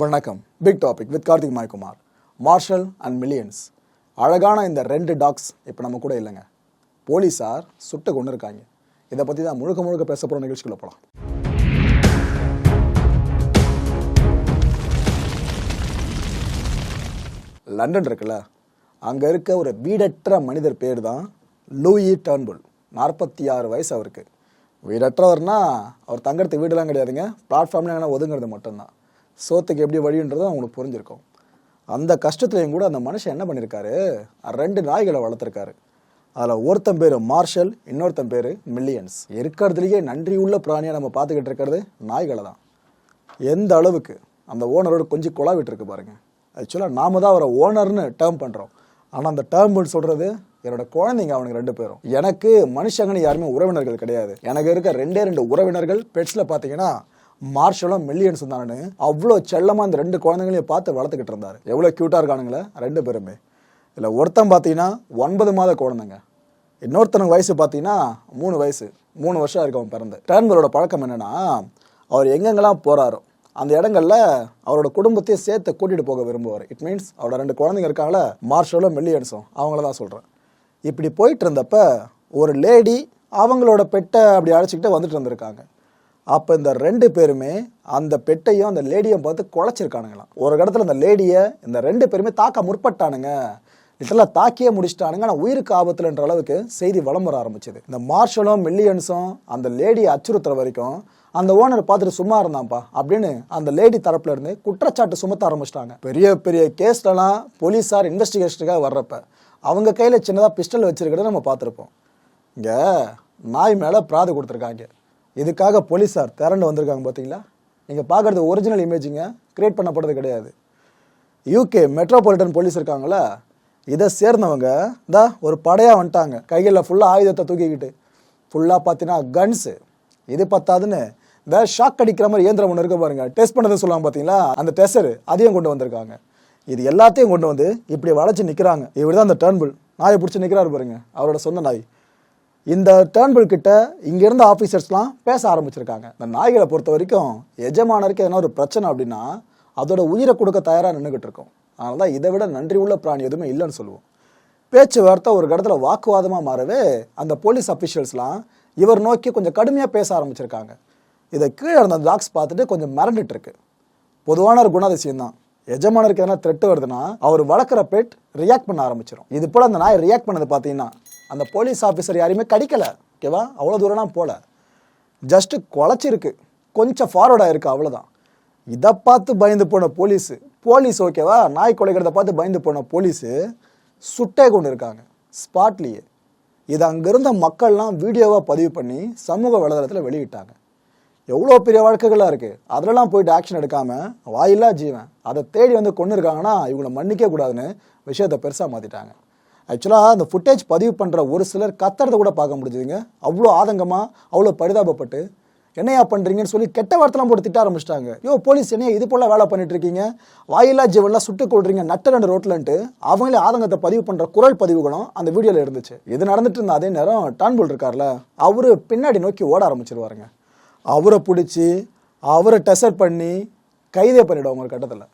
வணக்கம். Big topic with Karthik மாய்குமார். Marshall and Millions அழகான இந்த ரெண்டு டாக்ஸ் இப்போ நம்ம கூட இல்லைங்க. போலீஸார் சுட்டு கொண்டு இருக்காங்க இதை பற்றி தான் முழுக்க முழுக்க பேச போகிற நிகழ்ச்சிக்குள்ள போகலாம் லண்டன் இருக்குல்ல. அங்கே இருக்க ஒரு வீடற்ற மனிதர் பேர் தான் லூயி டர்ன்புல் நாற்பத்தி ஆறு வயசு அவருக்கு. வீடற்றவர்னா அவர் தங்கறதுக்கு வீடெல்லாம் கிடையாதுங்க. பிளாட்ஃபார்ம்ல எங்கன்னா ஒதுங்கிறது மட்டும்தான். சோத்துக்கு எப்படி வழின்றது அவங்களுக்கு புரிஞ்சிருக்கும். அந்த கஷ்டத்துலையும் கூட அந்த மனுஷன் என்ன பண்ணியிருக்காரு ரெண்டு நாய்களை வளர்த்துருக்காரு. அதில் ஒருத்தன் பேர் மார்ஷல் இன்னொருத்தன் பேர் மில்லியன்ஸ் இருக்கிறதுலையே நன்றி உள்ள பிராணியாக நம்ம பார்த்துக்கிட்டு இருக்கிறது நாய்களை தான். எந்த அளவுக்கு அந்த ஓனரோட கொஞ்சம் குழாவிட்டுருக்கு பாருங்கள் ஆக்சுவலாக நாம தான் அவரை ஓனர்னு டேர்ம் பண்ணுறோம் ஆனால் அந்த டேர்ம்னு சொல்கிறது என்னோட குழந்தைங்க அவனுக்கு ரெண்டு பேரும். எனக்கு மனுஷங்கன்னு யாருமே உறவினர்கள் கிடையாது. எனக்கு இருக்க ரெண்டே ரெண்டு உறவினர்கள் பெட்ஸில் பார்த்தீங்கன்னா மார்ஷலும் மில்லியன்ஸ் தானு அவ்வளோ செல்லமாக அந்த ரெண்டு குழந்தைங்களையும் பார்த்து வளர்த்துக்கிட்டு இருந்தார். எவ்வளோ க்யூட்டாக இருக்கானுங்களே? ரெண்டு பேருமே. இதில் ஒருத்தன் பார்த்தீங்கன்னா ஒன்பது மாத குழந்தைங்க. இன்னொருத்தனுக்கு வயசு பார்த்தீங்கன்னா மூணு வயசு. மூணு வருஷம் இருக்கு அவன் பிறந்து. டேர்ன்பலோட பழக்கம் என்னென்னா அவர் எங்கெங்கெல்லாம் போகிறாரோ அந்த இடங்கள்ல அவரோட குடும்பத்தையே சேர்த்து கூட்டிகிட்டு போக விரும்புவார். இட் மீன்ஸ் அவரோட ரெண்டு குழந்தைங்க இருக்காங்களே மார்ஷலும் மில்லியன்ஸும் அவங்கள தான் சொல்கிறேன் இப்படி போயிட்டு இருந்தப்ப ஒரு லேடி அவங்களோட பெட்டை அப்படி அழைச்சிக்கிட்டு வந்துட்டு இருந்திருக்காங்க. அப்போ இந்த ரெண்டு பேருமே அந்த பெட்டையும் அந்த லேடியும் பார்த்து குலைச்சிருக்கானுங்களாம் ஒரு இடத்துல அந்த லேடியை இந்த ரெண்டு பேருமே தாக்க முற்பட்டானுங்க. லிட்டலாக தாக்கியே முடிச்சிட்டானுங்க. ஆனால் உயிருக்கு ஆபத்துலன்ற அளவுக்கு செய்தி வளம் வர ஆரம்பிச்சது. இந்த மார்ஷலும் மில்லியன்ஸும் அந்த லேடியை அச்சுறுத்துற வரைக்கும் அந்த ஓனர் பார்த்துட்டு சும்மா இருந்தான்ப்பா அப்படின்னு அந்த லேடி தரப்புல இருந்து குற்றச்சாட்டு சுமத்த ஆரம்பிச்சிட்டாங்க. பெரிய பெரிய கேஸ்லலாம் போலீஸார் இன்வெஸ்டிகேஷனுக்காக வர்றப்ப அவங்க கையில் சின்னதாக பிஸ்டல் வச்சிருக்கிறத நம்ம பார்த்துருப்போம். இங்கே நாய் மேலே பிராது கொடுத்துருக்காங்க. இதுக்காக போலீஸார் திரண்டு வந்திருக்காங்க பார்த்தீங்களா? நீங்கள் பார்க்குறது ஒரிஜினல் இமேஜிங்க கிரியேட் பண்ணப்படுறது கிடையாது. யூகே மெட்ரோபாலிட்டன் போலீஸ் இருக்காங்களா இதை சேர்ந்தவங்க இந்த ஒரு படையாக வந்துட்டாங்க. கையில் ஃபுல்லாக ஆயுதத்தை தூக்கிக்கிட்டு. ஃபுல்லாக பார்த்தீங்கன்னா கன்ஸு இது பத்தாதுன்னு வேற ஷாக் அடிக்கிற மாதிரி இயந்திரம் ஒன்று இருக்க பாருங்க. டெஸ்ட் பண்ணதை சொல்லுவாங்க பார்த்தீங்களா? அந்த டெஸ்டர் அதையும் கொண்டு வந்திருக்காங்க. இது எல்லாத்தையும் கொண்டு வந்து இப்படி வளைச்சு நிற்கிறாங்க இவர் தான் அந்த டேர்ன்புல் நாயை பிடிச்சி நிற்கிறாரு பாருங்க அவரோட சொந்த நாய். இந்த டேர்ன்பிள் கிட்ட இங்க இருந்த ஆஃபீஸர்ஸ்லாம் பேச ஆரம்பிச்சிருக்காங்க. இந்த நாய்களை பொறுத்த வரைக்கும் எஜமானருக்கு எதனா ஒரு பிரச்சனை அப்படின்னா அதோட உயிரை கொடுக்க தயாராக நின்றுக்கிட்டு இருக்கோம். அதனால தான் இதை விட நன்றி உள்ள பிராணி எதுவுமே இல்லைன்னு சொல்லுவோம். பேச்சுவார்த்தை ஒரு இடத்துல வாக்குவாதமாக மாறவே அந்த போலீஸ் அஃபிஷியல்ஸ்லாம் இவர் நோக்கி கொஞ்சம் கடுமையாக பேச ஆரம்பிச்சிருக்காங்க. இதை கீழே இருந்த டாக்ஸ் பார்த்துட்டு கொஞ்சம் மிரண்டுட்டு இருக்கு. பொதுவான ஒரு குணாதிசயம் தான். எஜமானருக்கு எதனா த்ரெட் வருதுன்னா அவர் வளர்க்குற பெட் ரியாக்ட் பண்ண ஆரம்பிச்சிடும் இது போல் அந்த நாய் ரியாக்ட் பண்ணது பார்த்தீங்கன்னா அந்த போலீஸ் ஆஃபீஸர் யாரையுமே கடிக்கல. ஓகேவா? அவ்வளோ தூரம்லாம் போகல ஜஸ்ட்டு குழச்சிருக்கு. கொஞ்சம் ஃபார்வர்டாக இருக்குது அவ்வளோதான் இதை பார்த்து பயந்து போன போலீஸு போலீஸ் ஓகேவா? நாய் குலைக்கிறத பார்த்து பயந்து போன போலீஸு சுட்டே கொண்டு இருக்காங்க. ஸ்பாட்லேயே இது அங்கிருந்த மக்கள்லாம் வீடியோவாக பதிவு பண்ணி சமூக வலைதளத்தில் வெளியிட்டாங்க. எவ்வளோ பெரிய வழக்குகளாக இருக்குது அதிலலாம் போயிட்டு ஆக்ஷன் எடுக்காமல் வாயில்லா ஜீவன். அதை தேடி வந்து கொண்டு இருக்காங்கன்னா இவங்களை மன்னிக்க கூடாதுன்னு விஷயத்தை பெருசாக மாற்றிட்டாங்க ஆக்சுவலாக அந்த ஃபுட்டேஜ் பதிவு பண்ணுற ஒரு சிலர் கத்துறத கூட பார்க்க முடிஞ்சுதுங்க. அவ்வளோ ஆதங்கமாக அவ்வளோ பரிதாபப்பட்டு என்னையா பண்ணுறீங்கன்னு சொல்லி கெட்ட வார்த்தைலாம் போட்டு திட்ட ஆரம்பிச்சிட்டாங்க. யோ போலீஸ் என்னையா இது போல வேலை பண்ணிட்டு இருக்கீங்க? ஜீவன்லாம் சுட்டு கொள்றீங்க நட்ட ரெண்டு ரோட்டில்ன்ட்டு அவங்களே ஆதங்கத்தை பதிவு பண்ணுற குரல் பதிவுகளும் அந்த வீடியோவில் இருந்துச்சு. இது நடந்துட்டு இருந்த அதே நேரம் டான்புல் இருக்கார்ல அவர் பின்னாடி நோக்கி ஓட ஆரம்பிச்சிருவாருங்க. அவரை பிடிச்சி அவரை டெசர் பண்ணி கைதே பண்ணிவிடுவாங்க ஒரு கட்டத்தில்.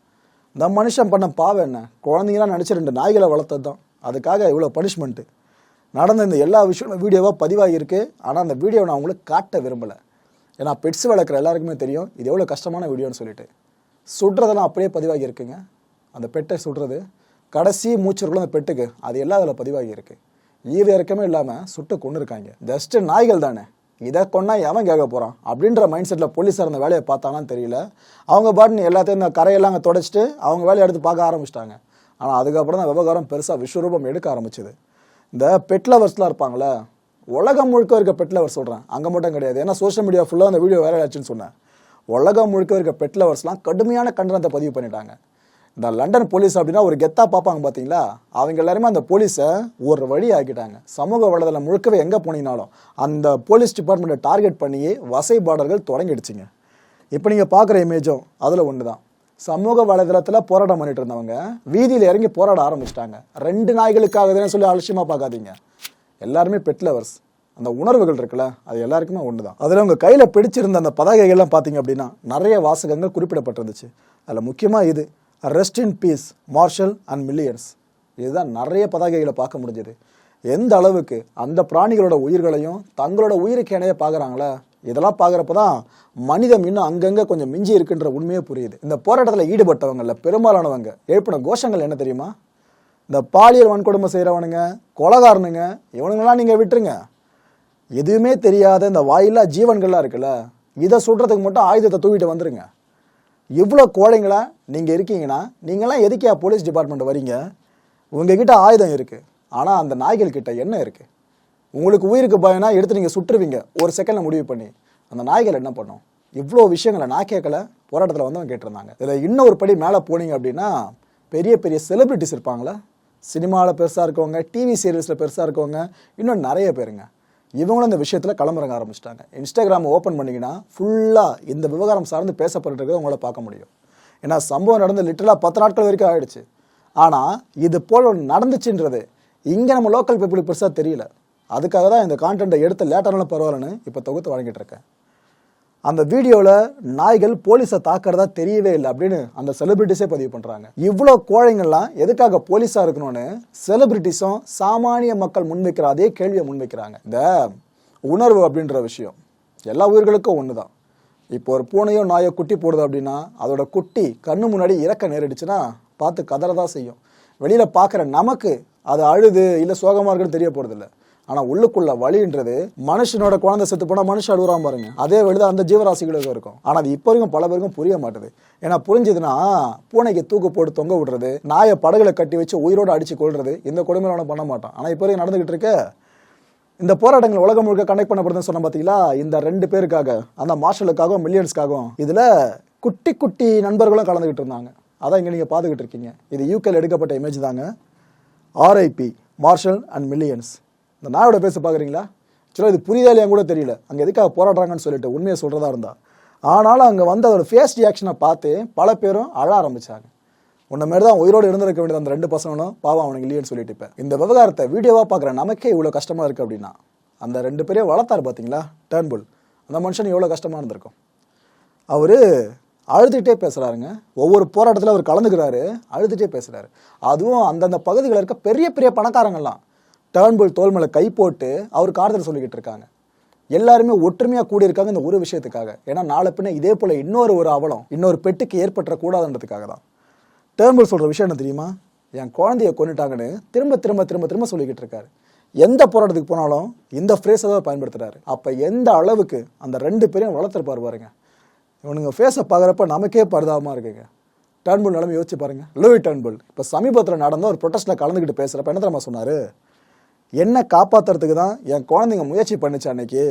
இந்த மனுஷன் பண்ண பாவம் என்ன? குழந்தைங்களாம் நினச்சி ரெண்டு நாய்களை வளர்த்தது தான் அதுக்காக இவ்வளோ பனிஷ்மெண்ட்டு நடந்த இந்த எல்லா விஷயமும் வீடியோவாக பதிவாகியிருக்கு. ஆனால் அந்த வீடியோவை நான் உங்களுக்கு காட்ட விரும்பலை. ஏன்னா பெட்ஸ் வளர்க்குற எல்லாருக்குமே தெரியும் இது எவ்வளோ கஷ்டமான வீடியோன்னு சொல்லிட்டு. சுடுறதெல்லாம் அப்படியே பதிவாகி இருக்குங்க அந்த பெட்டை சுடுறது கடைசி மூச்சுக்குள்ள அந்த பெட்டுக்கு அது எல்லாம் அதில் பதிவாகி இருக்கு ஈவு இறக்கமே இல்லாமல் சுட்டு கொண்டு இருக்காங்க. ஜஸ்ட்டு நாய்கள் தானே. இதை கொண்டா எவன் கேட்க போகிறான் அப்படின்ற மைண்ட் செட்டில் போலீஸார் அந்த வேலையை பார்த்தாங்கன்னு தெரியல. அவங்க பாட்டு எல்லாத்தையும் இந்த கரையெல்லாம் அங்கே தொடச்சிட்டு அவங்க வேலையை எடுத்து பார்க்க ஆரம்பிச்சிட்டாங்க. ஆனால் அதுக்கப்புறம் தான் விவகாரம் பெருசாக விஸ்வரூபம் எடுக்க ஆரம்பிச்சது. இந்த பெட் லவர்ஸ்லாம் இருப்பாங்களே உலகம் முழுக்க இருக்க பெட் லவர் சொல்கிறேன் அங்கே மட்டும் கிடையாது. ஏன்னா சோஷியல் மீடியா ஃபுல்லாக அந்த வீடியோ வேற ஆச்சுன்னு சொன்னேன். உலகம் முழுக்க இருக்க பெட் லவர்ஸ்லாம் கடுமையான கண்டனத்தை பதிவு பண்ணிட்டாங்க. இந்த லண்டன் போலீஸ் அப்படின்னா ஒரு கெத்தா பார்ப்பாங்க பார்த்தீங்களா அவங்க எல்லாருமே அந்த போலீஸை ஒரு வழி ஆக்கிட்டாங்க. சமூக வலைதளம் முழுக்கவே எங்கே போனீங்கனாலும் அந்த போலீஸ் டிபார்ட்மெண்ட்டை டார்கெட் பண்ணியே வசைபாடல்கள் தொடங்கிடுச்சிங்க. இப்போ நீங்கள் பார்க்குற இமேஜும் அதில் ஒன்று தான் சமூக வலைதளத்தில் போராட்டம் பண்ணிட்டு இருந்தவங்க வீதியில் இறங்கி போராட ஆரம்பிச்சிட்டாங்க. ரெண்டு நாய்களுக்காக சொல்லி அலட்சியமாக பார்க்காதீங்க. எல்லாருமே பெட் லவர்ஸ் அந்த உணர்வுகள் இருக்குல்ல அது எல்லாருக்குமே ஒன்று தான் அதில் உங்கள் கையில் பிடிச்சிருந்த அந்த பதாகைகள்லாம் பார்த்தீங்க அப்படின்னா நிறைய வாசகங்கள் குறிப்பிடப்பட்டிருந்துச்சு. அதில் முக்கியமாக இது rest in peace Marshall and Millions இதுதான் நிறைய பதாகைகளை பார்க்க முடிஞ்சது. எந்த அளவுக்கு அந்த பிராணிகளோட உயிர்களையும் தங்களோட உயிருக்கு இணைய பார்க்குறாங்களா? இதெல்லாம் பார்க்குறப்ப தான் மனிதம் இன்னும் அங்கங்கே கொஞ்சம் மிஞ்சி இருக்குன்ற உண்மையே புரியுது. இந்த போராட்டத்தில் ஈடுபட்டவங்கள பெரும்பாலானவங்க எழுப்பின கோஷங்கள் என்ன தெரியுமா? இந்த பாலியல் வன்கொடுமை செய்கிறவனுங்க கொலகாரனுங்க இவனுங்களாம் நீங்கள் விட்டுருங்க. எதுவுமே தெரியாத இந்த வாயில்லா ஜீவன்கள்லாம் இருக்குல்ல இதை சுடுறதுக்கு மட்டும் ஆயுதத்தை தூக்கிட்டு வந்துருங்க. இவ்வளோ கோழைங்களா நீங்கள் இருக்கீங்கன்னா நீங்களாம் எதுக்கே போலீஸ் டிபார்ட்மெண்ட் வரீங்க? உங்ககிட்ட ஆயுதம் இருக்குது ஆனால் அந்த நாய்கள் கிட்ட என்ன இருக்குது உங்களுக்கு உயிருக்கு பயம்னா எடுத்து நீங்கள் சுட்டுருவீங்க. ஒரு செகண்டில் முடிவு பண்ணி. அந்த நாய்கள் என்ன பண்ணும்? இவ்வளோ விஷயங்களை நான் கேட்கல. போராட்டத்தில் வந்தவங்க கேட்டிருந்தாங்க. இதில் இன்னும் ஒரு படி மேலே போனீங்க அப்படின்னா பெரிய பெரிய செலிபிரிட்டிஸ் இருப்பாங்களே? சினிமாவில் பெருசாக இருக்கவங்க டிவி சீரியல்ஸில் பெருசாக இருக்கவங்க இன்னும் நிறைய பேருங்க. இவங்களும் இந்த விஷயத்தில் கிளம்புறங்க ஆரம்பிச்சிட்டாங்க. இன்ஸ்டாகிராம் ஓப்பன் பண்ணிங்கன்னா ஃபுல்லாக இந்த விவகாரம் சார்ந்து பேசப்பட்டு உங்களை பார்க்க முடியும். ஏன்னா சம்பவம் நடந்து லிட்டரலாக பத்து நாட்கள் வரைக்கும் ஆகிடுச்சு ஆனால் இது போல் நடந்துச்சுன்றது இங்கே நம்ம லோக்கல் பீப்புளுக்கு பெருசாக தெரியல. அதுக்காக தான் இந்த கான்டென்ட்டை எடுத்து லேட்டர்னாலும் பரவாயில்லன்னு இப்போ தொகுத்து வழங்கிட்டு இருக்கேன். அந்த வீடியோவில் நாய்கள் போலீஸை தாக்குறதா தெரியவே இல்லை அப்படின்னு அந்த செலிபிரிட்டிஸே பதிவு பண்ணுறாங்க இவ்வளோ கோழைங்கள்லாம் எதுக்காக போலீஸாக இருக்கணும்னு செலிபிரிட்டிஸும் சாமானிய மக்கள் முன்வைக்கிற அதே கேள்வியை முன்வைக்கிறாங்க. இந்த உணர்வு அப்படின்ற விஷயம் எல்லா உயிர்களுக்கும் ஒன்று தான் இப்போ ஒரு பூனையோ நாயோ குட்டி போடுது அப்படின்னா அதோட குட்டி கண்ணு முன்னாடி இறக்க நேரிடுச்சுன்னா பார்த்து கதறதான் செய்யும். வெளியில் பார்க்குற நமக்கு அது அழுது இல்லை சோகமாக இருக்குன்னு தெரிய போகிறதில்ல ஆனால் உள்ளுக்குள்ள வழின்றது மனுஷனோட குழந்தை செத்து போனால் மனுஷன் அழுகுறான் பாருங்க. அதே வழிதான் அந்த ஜீவராசிகளுக்கு இருக்கும். ஆனால் அது இப்போ வரைக்கும் பல பேருக்கும் புரிய மாட்டுது. ஏன்னா புரிஞ்சுதுன்னா பூனைக்கு தூக்கு போட்டு தொங்க விடுறது நாயை படகுல கட்டி வச்சு உயிரோடு அடிச்சு கொள்றது இந்த கொடுமையில பண்ண மாட்டான். ஆனால் இப்போ வரைக்கும் நடந்துகிட்டு இருக்க இந்த போராட்டங்கள் உலகம் முழுக்க கனெக்ட் பண்ணப்படுதுன்னு சொன்ன பார்த்தீங்களா இந்த ரெண்டு பேருக்காக அந்த மார்ஷலுக்காகவும் மில்லியன்ஸ்க்காகவும் இதில் குட்டி குட்டி நண்பர்களும் கலந்துக்கிட்டு இருந்தாங்க. அதான் இங்கே நீங்கள் பார்த்துக்கிட்டு இருக்கீங்க. இது யூகேல எடுக்கப்பட்ட இமேஜ் தாங்க. ஆர்ஐபி மார்ஷல் அண்ட் மில்லியன்ஸ் இந்த நாயோட பேச பார்க்குறீங்களா? ஆக்சுவலாக இது புரியுதா இல்லையா கூட தெரியல. அங்கே எதுக்காக போராடுறாங்கன்னு சொல்லிட்டு உண்மையை சொல்கிறதா இருந்தா. ஆனாலும் அங்கே வந்து அதோட ஃபேஸ் ரியாக்ஷனை பார்த்து பல பேரும் அழ ஆரம்பிச்சாங்க. உன்ன மாதிரி தான் உயிரோடு இருந்திருக்க வேண்டியது அந்த ரெண்டு பசங்களும் பாவம் அவனுக்கு இல்லையன்னு சொல்லிட்டு இப்போ. இந்த விவகாரத்தை வீடியோவாக பார்க்குற நமக்கே இவ்வளோ கஷ்டமாக இருக்குது அப்படின்னா அந்த ரெண்டு பேரையும் வளர்த்தாரு பார்த்தீங்களா டேர்ன்புல் அந்த மனுஷன் எவ்வளோ கஷ்டமாக இருந்திருக்கும். அவர் அழுதுகிட்டே பேசுகிறாருங்க ஒவ்வொரு போராட்டத்தில் அவர் கலந்துக்கிறாரு அழுதுகிட்டே பேசுகிறாரு அதுவும் அந்தந்த பகுதிகளில் இருக்க பெரிய பெரிய பணக்காரங்கள்லாம். டேர்ன்புல் தோல் மேலே கை போட்டு அவருக்கு ஆறுதல் சொல்லிக்கிட்டு இருக்காங்க. எல்லாருமே ஒற்றுமையாக கூடியிருக்காங்க இந்த ஒரு விஷயத்துக்காக. ஏன்னா நாளை பின்ன இதே போல் இன்னொரு ஒரு அவலம் இன்னொரு பெட்டுக்கு ஏற்பட்டுறக்கூடாதுன்றதுக்காக தான். டேர்ன்புல் சொல்கிற விஷயம் என்ன தெரியுமா? என் குழந்தைய கொண்டுட்டாங்கன்னு திரும்ப திரும்ப திரும்ப திரும்ப சொல்லிக்கிட்டு இருக்காரு. எந்த போராட்டத்துக்கு போனாலும் இந்த ஃப்ரேஸை தான் பயன்படுத்துறாரு. அப்போ எந்த அளவுக்கு அந்த ரெண்டு பேரையும் வளர்த்துருப்பாரு பாருங்க. இவனுங்க ஃபேஸை பார்க்குறப்ப நமக்கே பரிதாபமாக இருக்குங்க. டர்ன்புல் நிலைமை யோசிச்சு பாருங்க. Louis Turnbull. இப்போ சமீபத்தில் நடந்த ஒரு ப்ரொட்டஸ்ட்டில் கலந்துக்கிட்டு பேசுகிறப்ப என்ன தெரியுமா சொன்னார்? என்னை காப்பாற்றுறதுக்கு தான் என் குழந்தைங்க முயற்சி பண்ணுச்சு அன்னைக்கு.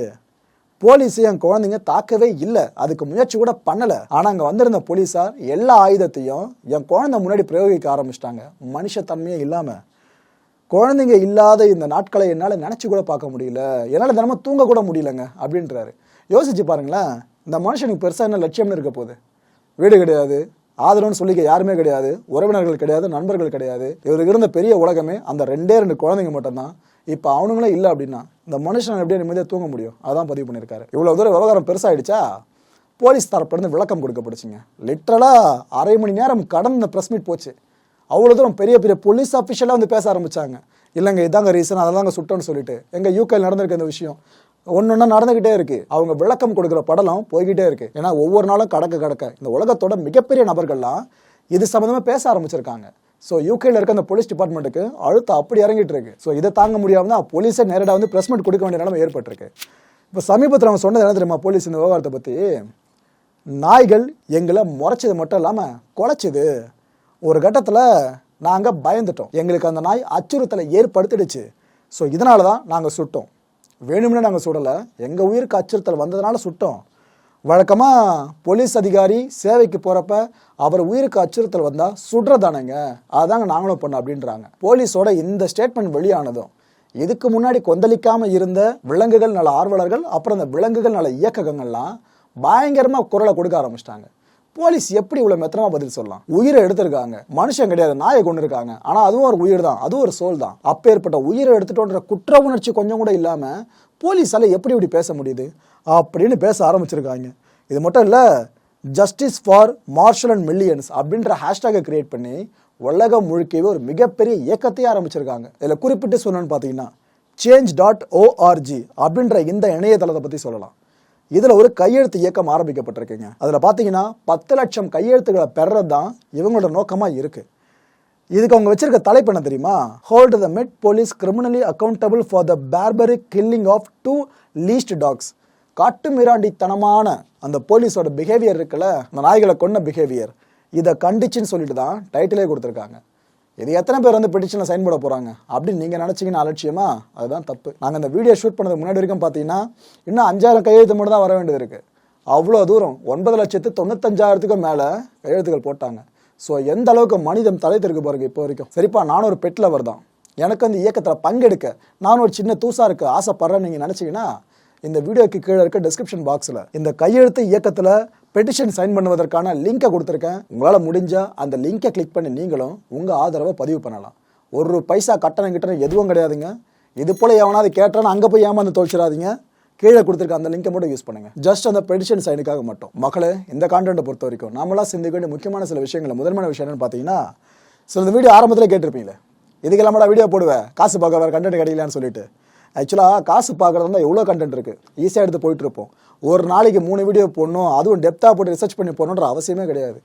போலீஸ் என் குழந்தைங்க தாக்கவே இல்லை. அதுக்கு முயற்சி கூட பண்ணலை. ஆனால் அங்கே வந்திருந்த போலீஸார் எல்லா ஆயுதத்தையும் என் குழந்தை முன்னாடி பிரயோகிக்க ஆரம்பிச்சிட்டாங்க. மனுஷத்தன்மையே இல்லாமல் குழந்தைங்க இல்லாத இந்த நாட்களை என்னால் நினச்சி கூட பார்க்க முடியல. என்னால் தினமும் தூங்க கூட முடியலங்க அப்படின்றாரு. யோசிச்சு பாருங்களேன் இந்த மனுஷனுக்கு பெருசாக என்ன லட்சியம்னு இருக்க போகுது? வீடு கிடையாது. ஆதரவுன்னு சொல்லிக்க யாருமே கிடையாது உறவினர்கள் கிடையாது நண்பர்கள் கிடையாது. இவருக்கு இருந்த பெரிய உலகமே அந்த ரெண்டே ரெண்டு குழந்தைங்க மட்டும்தான். இப்போ அவனுங்களே இல்லை அப்படின்னா இந்த மனுஷன் எப்படியே நிம்மதியாக தூங்க முடியும்? அதான் பதிவு பண்ணியிருக்காரு. இவ்வளோ தூரம் விவகாரம் பெருசாகிடுச்சா போலீஸ் தரப்பிலிருந்து விளக்கம் கொடுக்கப்படுச்சுங்க லிட்ரலாக அரை மணி நேரம் கடந்த ப்ரெஸ் மீட் போச்சு. அவ்வளோ தூரம் பெரிய பெரிய போலீஸ் அஃபிஷியலாக வந்து பேச ஆரம்பிச்சாங்க. இல்லைங்க இதாங்க ரீசன் அதெல்லாம் சுட்டோன்னு சொல்லிட்டு. எங்கள் யூகேல நடந்திருக்க இந்த விஷயம். ஒன்று ஒன்றா நடந்துகிட்டே இருக்கு. அவங்க விளக்கம் கொடுக்குற படலம் போய்கிட்டே இருக்கு. ஏன்னா ஒவ்வொரு நாளும் கடக்க கடக்க. இந்த உலகத்தோட மிகப்பெரிய நபர்கள்லாம் இது சம்மந்தமாக பேச ஆரம்பிச்சிருக்காங்க. ஸோ யூகேல இருக்க அந்த போலீஸ் டிபார்ட்மெண்ட்டுக்கு அழுத்தம் அப்படி இறங்கிட்டு இருக்கு. ஸோ இதை தாங்க முடியாமல் தான் போலீஸே நேரடியாக வந்து ப்ரெஸ் மீட் கொடுக்க வேண்டிய நிலைமை ஏற்பட்டிருக்கு. இப்போ சமீபத்தில் அவங்க சொன்னது என்ன தெரியுமா? போலீஸ் இந்த விவகாரத்தை பற்றி நாய்கள் எங்களை முறைச்சது மட்டும் இல்லாமல் குலைச்சிது. ஒரு கட்டத்தில் நாங்கள் பயந்துட்டோம். எங்களுக்கு அந்த நாய் அச்சுறுத்தலை ஏற்படுத்திடுச்சு. ஸோ இதனால தான் நாங்கள் சுட்டோம். வேணும்னே நாங்கள் சுடலை. எங்கள் உயிருக்கு அச்சுறுத்தல் வந்ததுனால சுட்டோம். வழக்கமாக போலீஸ் அதிகாரி சேவைக்கு போகிறப்ப அவர் உயிருக்கு அச்சுறுத்தல் வந்தால் சுடுறதானேங்க. அதாங்க நாங்களும் பண்ணோம் அப்படின்றாங்க. போலீஸோட இந்த ஸ்டேட்மெண்ட் வெளியானதும் இதுக்கு முன்னாடி கொந்தளிக்காமல் இருந்த விலங்குகள் நல ஆர்வலர்கள் அப்புறம் இந்த விலங்குகள் நல இயக்ககங்கள்லாம் பயங்கரமாக குரலை கொடுக்க ஆரம்பிச்சிட்டாங்க. போலீஸ் எப்படி இவ்வளவு மெத்தனமா பதில் சொல்லலாம்? உயிரை எடுத்திருக்காங்க. மனுஷன் கிடையாது நாயை கொண்டு இருக்காங்க ஆனா அதுவும் ஒரு உயிர் தான். அதுவும் ஒரு சோல் தான். அப்பேற்பட்ட உயிரை எடுத்துட்டோன்ற குற்ற உணர்ச்சி கொஞ்சம் கூட இல்லாம போலீஸால எப்படி இப்படி பேச முடியுது? அப்படின்னு பேச ஆரம்பிச்சிருக்காங்க. இது மட்டும் இல்ல justice for Marshall and Millions அப்படின்ற ஹேஷ்டேகை கிரியேட் பண்ணி உலகம் முழுக்கவே ஒரு மிகப்பெரிய இயக்கத்தையே ஆரம்பிச்சிருக்காங்க. இதில் குறிப்பிட்டு சொல்லணும்னு பார்த்தீங்கன்னா சேஞ்ச் டாட் ஓஆர்ஜி அப்படின்ற இந்த இணையதளத்தை பற்றி சொல்லலாம். இதில் ஒரு கையெழுத்து இயக்கம் ஆரம்பிக்கப்பட்டிருக்குங்க. அதில் பார்த்தீங்கன்னா பத்து லட்சம் கையெழுத்துக்களை பெறது தான் இவங்களோட நோக்கமாக இருக்குது இதுக்கு அவங்க வச்சிருக்க தலைப்பு என்ன தெரியுமா? Hold the Met police criminally accountable for the barbaric killing of two leashed dogs காட்டுமிராண்டித்தனமான அந்த போலீஸோட பிஹேவியர் இருக்குல்ல அந்த நாய்களை கொண்ட பிஹேவியர் இதை கண்டிச்சுன்னு சொல்லிட்டு தான் டைட்டிலே கொடுத்துருக்காங்க. இது எத்தனை பேர் வந்து பெட்டிஷனில் சைன் போட போகிறாங்க அப்படின்னு நீங்கள் நினச்சிங்கன்னா அலட்சியமா? அதுதான் தப்பு. நாங்கள் இந்த வீடியோ ஷூட் பண்ணது முன்னாடி வரைக்கும் பார்த்தீங்கன்னா இன்னும் அஞ்சாயிரம் கையெழுத்து மட்டும் தான் வர வேண்டியது இருக்குது அவ்வளோ தூரம் ஒன்பது லட்சத்து தொண்ணூத்தஞ்சாயிரத்துக்கும் மேலே கையெழுத்துக்கள் போட்டாங்க. ஸோ எந்த அளவுக்கு மனிதம் தலை திருக்கு பாருங்க இப்போ வரைக்கும். சரிப்பா நானும் ஒரு பெட் லவர் தான். எனக்கு அந்த இயக்கத்தில் பங்கெடுக்க நானும் ஒரு சின்ன தூசாக இருக்க ஆசைப்படுறேன்னு நீங்கள் நினச்சிங்கன்னா இந்த வீடியோக்கு கீழே இருக்க டிஸ்கிரிப்ஷன் பாக்ஸில் இந்த கையெழுத்து இயக்கத்தில் பெட்டிஷன் சைன் பண்ணுவதற்கான லிங்கை கொடுத்துருக்கேன். உங்களால் முடிஞ்சால் அந்த லிங்கை கிளிக் பண்ணி நீங்களும் உங்கள் ஆதரவை பதிவு பண்ணலாம். ஒரு பைசா கட்டணம் கிட்டணம் எதுவும் கிடையாதுங்க. இது போல் எவனாவது கேட்டான்னு அங்கே போய் ஏமாந்து தொழிச்சிடாதீங்க கீழே கொடுத்துருக்க அந்த லிங்கை மட்டும் யூஸ் பண்ணுங்க. ஜஸ்ட் அந்த பெடிஷன் சைனுக்காக மட்டும். மக்களே இந்த கான்டென்ட்டை பொறுத்த வரைக்கும் நம்மளாம் சிந்திக்க வேண்டிய முக்கியமான சில விஷயங்கள் முதன்மையான விஷயம் என்னன்னு பார்த்தீங்கன்னா சில இந்த வீடியோ ஆரம்பத்தில் கேட்டிருப்பீங்களே. இதுக்கெல்லாம் வீடியோ போடுவேன் காசு பார்க்க வேறு கண்டென்ட் கிடைக்கலான்னு சொல்லிட்டு. ஆக்சுவலாக காசு பார்க்குறது எவ்வளோ கண்டென்ட் இருக்குது ஈஸியாக எடுத்து போயிட்டுருப்போம். ஒரு நாளைக்கு மூணு வீடியோ போடணும் அதுவும் டெப்த்தாக போட்டு ரிசர்ச் பண்ணி போடணுன்ற அவசியமே கிடையாது.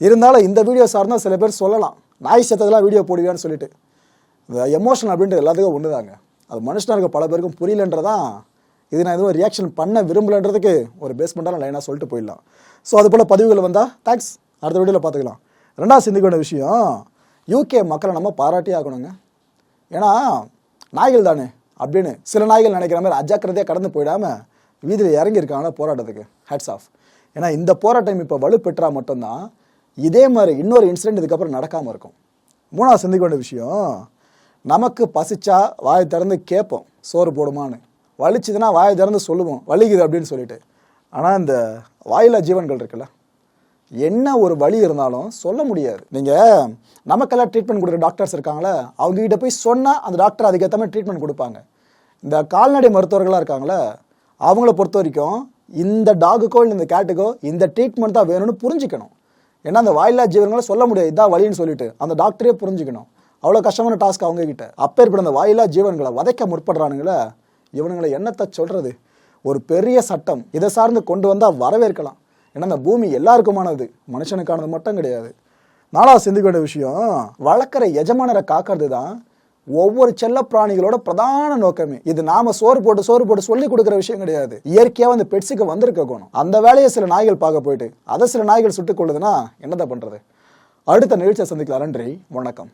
இருந்தாலும் இந்த வீடியோ சார்ந்தால் சில பேர் சொல்லலாம். நாய் சத்ததெல்லாம் வீடியோ போடுவியான்னு சொல்லிட்டு. இந்த எமோஷன் அப்படின்றது எல்லாத்துக்கும் ஒன்று தாங்க அது மனுஷனாக இருக்க பல பேருக்கும் புரியலன்றதான் இது நான் எதுவும் ரியாக்ஷன் பண்ண விரும்பலன்றதுக்கு ஒரு பேஸ்மெண்ட்டான லைனாக சொல்லிட்டு போயிடலாம். ஸோ அது போல் பதிவுகள் வந்தால் தேங்க்ஸ் அடுத்த வீடியோவில் பார்த்துக்கலாம். ரெண்டாவது சிந்திக்க வேண்டிய விஷயம் யூகே மக்களை நம்ம பாராட்டி ஆகணுங்க. ஏன்னா நாய்கள் தானே. அப்படின்னு சில நாய்கள் நினைக்கிற மாதிரி அஜாக்கிரதையாக கடந்து போயிடாமல் வீதியில் இறங்கியிருக்காங்க போராட்டத்துக்கு. ஹேட்ஸ் ஆஃப் ஏன்னா இந்த போராட்டம் இப்போ வலுப்பெற்றால் மட்டும்தான் இதே மாதிரி இன்னொரு இன்சிடென்ட் இதுக்கப்புறம் நடக்காமல் இருக்கும். மூணாவது சிந்திக்க வேண்டிய விஷயம் நமக்கு பசிச்சா வாய் திறந்து கேட்போம் சோறு போடுமான்னு. வலிச்சுதுன்னா வாய் திறந்து சொல்லுவோம் வலிக்குது அப்படின்னு சொல்லிட்டு. ஆனால் இந்த வாயிலா ஜீவன்கள் இருக்குல்ல என்ன ஒரு வழி இருந்தாலும் சொல்ல முடியாது. நீங்கள் நமக்கெல்லாம் ட்ரீட்மெண்ட் கொடுக்குற டாக்டர்ஸ் இருக்காங்களே அவங்க கிட்ட போய் சொன்னால் அந்த டாக்டர் அதுக்கேற்ற மாதிரி ட்ரீட்மெண்ட் கொடுப்பாங்க. இந்த கால்நடை மருத்துவர்களாக இருக்காங்களே அவங்கள பொறுத்த வரைக்கும் இந்த டாகுக்கோ இல்லை இந்த கேட்டுக்கோ இந்த ட்ரீட்மெண்ட் தான் வேணும்னு புரிஞ்சுக்கணும். ஏன்னா அந்த வாயில்லா ஜீவனங்களை சொல்ல முடியாது. இதான் வழின்னு சொல்லிட்டு அந்த டாக்டரே புரிஞ்சுக்கணும். அவ்வளோ கஷ்டமான டாஸ்க் அவங்க கிட்ட. அப்பேற்பட்ட அந்த வாயில்லா ஜீவன்களை வதைக்க முற்படுறானுங்களே இவனுங்களை என்னத்தை சொல்கிறது ஒரு பெரிய சட்டம். இதை சார்ந்து கொண்டு வந்தால் வரவேற்கலாம். ஏன்னா இந்த பூமி எல்லாருக்குமானது. மனுஷனுக்கானது மட்டும் கிடையாது. நாலாவது சிந்திக்க வேண்டிய விஷயம் வளர்க்குற எஜமானரை காக்கிறது தான் ஒவ்வொரு செல்ல பிராணிகளோட பிரதான நோக்கமே. இது நாம சோறு போட்டு சோறு போட்டு சொல்லி கொடுக்குற விஷயம் கிடையாது. இயற்கையாக அந்த பெட்ஸுக்கு வந்திருக்க கோணும். அந்த வேலையை சில நாய்கள் பார்க்க போயிட்டு அதை சில நாய்கள் சுட்டுக் கொள்ளுதுன்னா என்னதான் பண்றது? அடுத்த நிகழ்ச்சியை சந்திக்கலாம். நன்றி வணக்கம்.